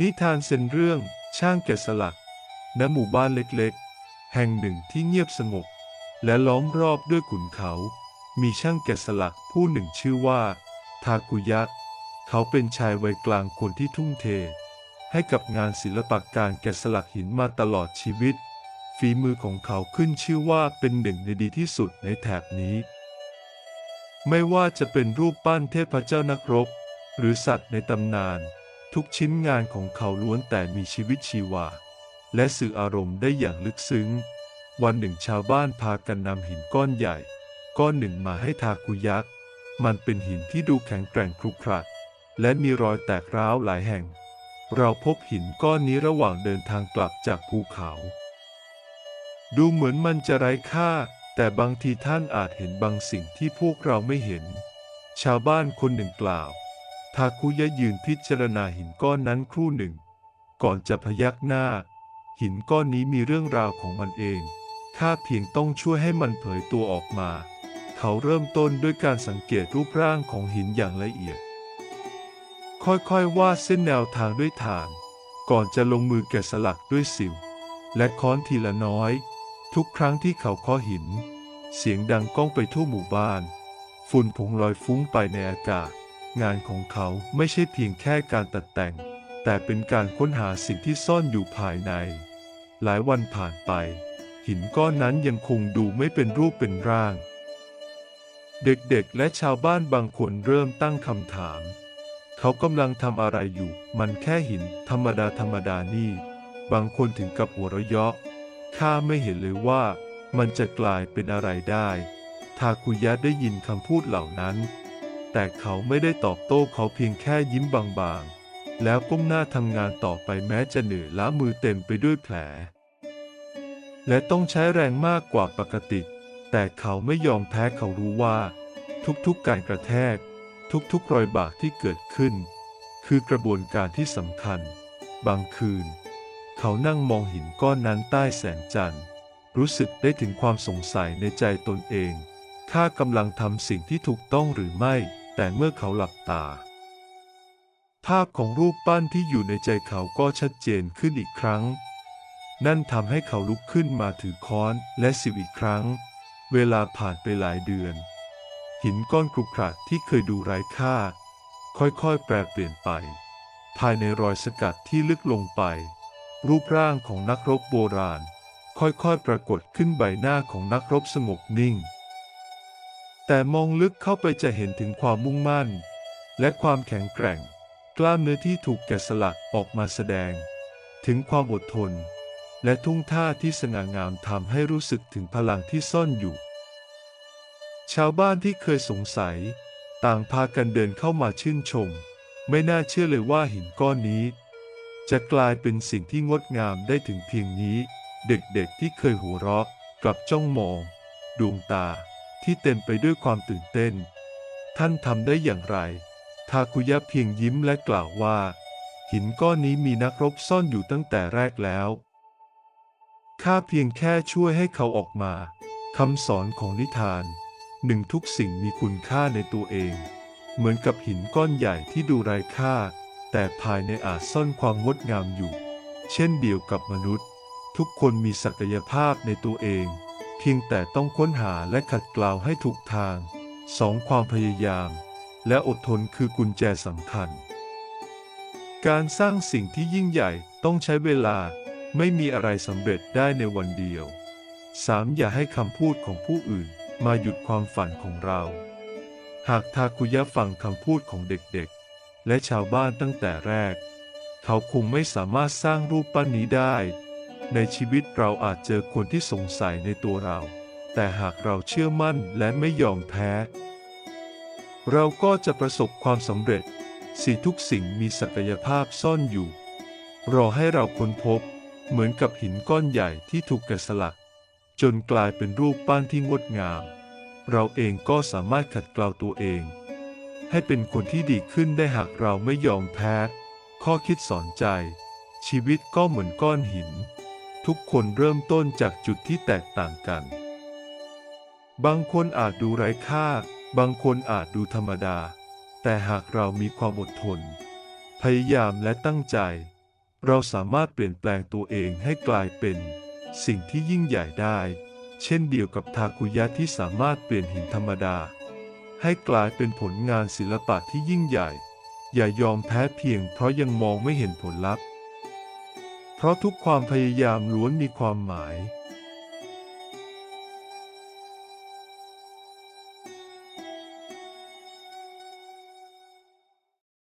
นิทานเซนเรื่องช่างแกะสลัก ณ หมู่บ้านเล็กๆ แห่งหนึ่งที่เงียบสงบ และล้อมรอบด้วยขุนเขา มีช่างแกะสลักผู้หนึ่งชื่อว่า ทากุยะ เขาเป็นชายวัยกลางคนที่ทุ่มเท ให้กับงานศิลปะการแกะสลักหินมาตลอดชีวิต ฝีมือของเขาขึ้นชื่อว่าเป็นหนึ่งในดีที่สุดในแถบนี้ ไม่ว่าจะเป็นรูปปั้นเทพเจ้านักรบ หรือสัตว์ในตำนาน ทุกชิ้นงานของเขาล้วนแต่มีชีวิตชีวา และสื่ออารมณ์ได้อย่างลึกซึ้ง วันหนึ่งชาวบ้านพากันนำหินก้อนใหญ่ ก้อนหนึ่งมาให้ทาคุยักษ์ มันเป็นหินที่ดูแข็งแกร่งครุขระและมีรอยแตกร้าวหลายแห่ง เราพบหินก้อนนี้ระหว่างเดินทางกลับจากภูเขา ดูเหมือนมันจะไร้ค่า แต่บางทีท่านอาจเห็นบางสิ่งที่พวกเราไม่เห็น ชาวบ้านคนหนึ่งกล่าว ทาคุยะยืนพิจารณาหินก้อนนั้นครู่หนึ่ง ก่อนจะพยักหน้า หินก้อนนี้มีเรื่องราวของมันเอง ข้าเพียงต้องช่วยให้มันเผยตัวออกมา เขาเริ่มต้นด้วยการสังเกตรูปร่างของหินอย่างละเอียด ค่อยๆวาดเส้นแนวทางด้วยฐาน ก่อนจะลงมือแกะสลักด้วยสิว และค้อนทีละน้อย ทุกครั้งที่เขาเคาะหิน เสียงดังก้องไปทั่วหมู่บ้าน ฝุ่นผงลอยฟุ้งไปในอากาศ งานของเขาไม่ใช่เพียงแค่การตัดแต่ง แต่เป็นการค้นหาสิ่งที่ซ่อนอยู่ภายใน หลายวันผ่านไป หินก้อนนั้นยังคงดูไม่เป็นรูปเป็นร่าง เด็กๆและชาวบ้านบางคนเริ่มตั้งคำถาม เขากำลังทำอะไรอยู่ มันแค่หินธรรมดาธรรมดานี่ บางคนถึงกับหัวเราะเยาะข้าไม่เห็นเลยว่ามันจะกลายเป็นอะไรได้ ทาคุยะได้ยินคำพูดเหล่านั้น แต่เขาไม่ได้ตอบโต้เขาเพียงแค่ยิ้มบางๆ แล้วก้มหน้าทำงานต่อไปแม้จะเหนื่อยล้ามือเต็มไปด้วยแผล และต้องใช้แรงมากกว่าปกติ แต่เขาไม่ยอมแพ้เขารู้ว่า ทุกๆการกระแทก ทุกๆรอยบากที่เกิดขึ้น คือกระบวนการที่สำคัญ บางคืน เขานั่งมองหินก้อนนั้นใต้แสงจันทร์ รู้สึกได้ถึงความสงสัยในใจตนเอง ข้ากำลังทำสิ่งที่ถูกต้องหรือไม่ แต่เมื่อเขาหลับตา ภาพของรูปปั้นที่อยู่ในใจเขาก็ชัดเจนขึ้นอีกครั้ง นั่นทำให้เขาลุกขึ้นมาถือค้อนและสิวอีกครั้ง เวลาผ่านไปหลายเดือน หินก้อนกรุขระที่เคยดูไร้ค่า ค่อยๆ แปรเปลี่ยนไป ภายในรอยสกัดที่ลึกลงไป รูปร่างของนักรบโบราณ ค่อยๆ ปรากฏขึ้นใบหน้าของนักรบสงบนิ่ง แต่มองลึกเข้าไปจะเห็นถึงความมุ่งมั่น และความแข็งแกร่ง กล้ามเนื้อที่ถูกแกะสลักออกมาแสดง ถึงความอดทน และทุ่งท่าที่สง่างามทำให้รู้สึกถึงพลังที่ซ่อนอยู่ ชาวบ้านที่เคยสงสัย ต่างพากันเดินเข้ามาชื่นชม ไม่น่าเชื่อเลยว่าหินก้อนนี้ จะกลายเป็นสิ่งที่งดงามได้ถึงเพียงนี้ เด็กๆที่เคยหัวเราะกลับจ้องมอง ดวงตา ที่เต็มไปด้วยความตื่นเต้น ท่านทำได้อย่างไร ทาคุยะเพียงยิ้มและกล่าวว่า หินก้อนนี้มีนักรบซ่อนอยู่ตั้งแต่แรกแล้วข้าเพียงแค่ช่วยให้เขาออกมาคำสอนของนิทานหนึ่งทุกสิ่งมีคุณค่าในตัวเอง เหมือนกับหินก้อนใหญ่ที่ดูไร้ค่า แต่ภายในอาจซ่อนความงดงามอยู่ เช่นเดียวกับมนุษย์ ทุกคนมีศักยภาพในตัวเอง เพียงแต่ต้องค้นหาและขัดเกลาให้ถูกทางสองความพยายาม และอดทนคือกุญแจสำคัญ การสร้างสิ่งที่ยิ่งใหญ่ต้องใช้เวลาไม่มีอะไรสำเร็จได้ในวันเดียว 3. อย่าให้คำพูดของผู้อื่นมาหยุดความฝันของเรา หากทาคุยะฟังคำพูดของเด็กๆ และชาวบ้านตั้งแต่แรก เขาคงไม่สามารถสร้างรูปปั้นนี้ได้ ในชีวิตเราอาจเจอคนที่สงสัยในตัวเรา แต่หากเราเชื่อมั่นและไม่ยอมแพ้ เราก็จะประสบความสำเร็จ สิ่ทุกสิ่งมีศักยภาพซ่อนอยู่ รอให้เราค้นพบ เหมือนกับหินก้อนใหญ่ที่ถูกแกะสลัก จนกลายเป็นรูปปั้นที่งดงาม เราเองก็สามารถขัดเกลาตัวเอง ให้เป็นคนที่ดีขึ้นได้หากเราไม่ยอมแพ้ ข้อคิดสอนใจ ชีวิตก็เหมือนก้อนหิน ทุกคนเริ่มต้นจากจุดที่แตกต่างกัน บางคนอาจดูไร้ค่า บางคนอาจดูธรรมดา แต่หากเรามีความอดทน พยายามและตั้งใจ เราสามารถเปลี่ยนแปลงตัวเองให้กลายเป็น สิ่งที่ยิ่งใหญ่ได้ เช่นเดียวกับทาคุยะที่สามารถเปลี่ยนหินธรรมดา ให้กลายเป็นผลงานศิลปะที่ยิ่งใหญ่ อย่ายอมแพ้เพียงเพราะยังมองไม่เห็นผลลัพธ์ เพราะทุกความพยายามล้วนมีความหมาย